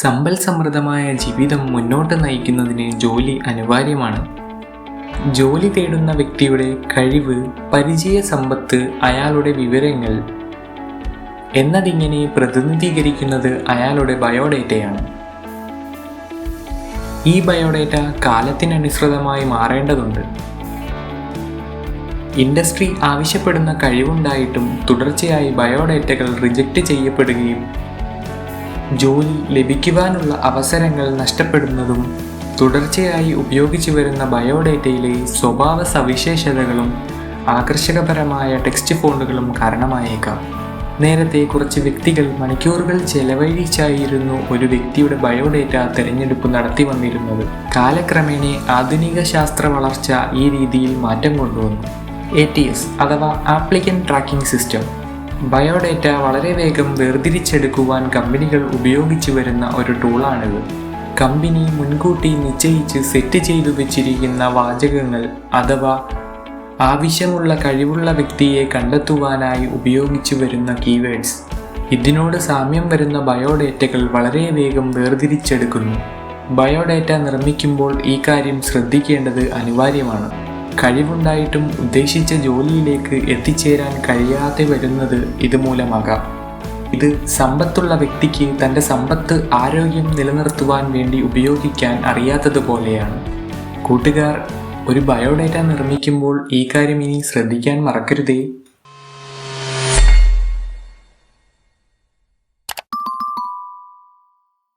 സമ്പൽ സമൃദ്ധമായ ജീവിതം മുന്നോട്ട് നയിക്കുന്നതിന് ജോലി അനിവാര്യമാണ്. ജോലി തേടുന്ന വ്യക്തിയുടെ കഴിവ് പരിചയ സമ്പത്ത് അയാളുടെ വിവരങ്ങൾ എന്നതിങ്ങനെ പ്രതിനിധീകരിക്കുന്നത് അയാളുടെ ബയോഡേറ്റയാണ്. ഈ ബയോഡേറ്റ കാലത്തിനനുസൃതമായി മാറേണ്ടതുണ്ട്. ഇൻഡസ്ട്രി ആവശ്യപ്പെടുന്ന കഴിവുണ്ടായിട്ടും തുടർച്ചയായി ബയോഡേറ്റകൾ റിജക്റ്റ് ചെയ്യപ്പെടുകയും ജോലി ലഭിക്കുവാനുള്ള അവസരങ്ങൾ നഷ്ടപ്പെടുന്നതും തുടർച്ചയായി ഉപയോഗിച്ചു വരുന്ന ബയോഡേറ്റയിലെ സ്വഭാവ സവിശേഷതകളും ആകർഷകപരമായ ടെക്സ്റ്റ് ഫോണ്ടുകളും കാരണമായേക്കാം. നേരത്തെ കുറച്ച് വ്യക്തികൾ മണിക്കൂറുകൾ ചെലവഴിച്ചായിരുന്നു ഒരു വ്യക്തിയുടെ ബയോഡേറ്റ തിരഞ്ഞെടുപ്പ് നടത്തി വന്നിരുന്നത്. കാലക്രമേണ ആധുനിക ശാസ്ത്ര വളർച്ച ഈ രീതിയിൽ മാറ്റം കൊണ്ടുവന്നു. എ ടി എസ് അഥവാ ആപ്ലിക്കൻ ട്രാക്കിംഗ് സിസ്റ്റം. ബയോഡേറ്റ വളരെ വേഗം വേർതിരിച്ചെടുക്കുവാൻ കമ്പനികൾ ഉപയോഗിച്ചു വരുന്ന ഒരു ടൂളാണിത്. കമ്പനി മുൻകൂട്ടി നിശ്ചയിച്ച് സെറ്റ് ചെയ്തു വെച്ചിരിക്കുന്ന വാചകങ്ങൾ അഥവാ ആവശ്യമുള്ള കഴിവുള്ള വ്യക്തിയെ കണ്ടെത്തുവാനായി ഉപയോഗിച്ചു വരുന്ന കീവേഡ്സ് ഇതിനോട് സാമ്യം വരുന്ന ബയോഡേറ്റകൾ വളരെ വേഗം വേർതിരിച്ചെടുക്കുന്നു. ബയോഡേറ്റ നിർമ്മിക്കുമ്പോൾ ഈ കാര്യം ശ്രദ്ധിക്കേണ്ടത് അനിവാര്യമാണ്. കഴിവുണ്ടായിട്ടും ഉദ്ദേശിച്ച ജോലിയിലേക്ക് എത്തിച്ചേരാൻ കഴിയാതെ വരുന്നത് ഇതുമൂലമാകാം. ഇത് സമ്പത്തുള്ള വ്യക്തിക്ക് തന്റെ സമ്പത്ത് ആരോഗ്യം നിലനിർത്തുവാൻ വേണ്ടി ഉപയോഗിക്കാൻ അറിയാത്തതുപോലെയാണ്. കൂട്ടുകാർ ഒരു ബയോഡേറ്റ നിർമ്മിക്കുമ്പോൾ ഈ കാര്യം ഇനി ശ്രദ്ധിക്കാൻ മറക്കരുതേ.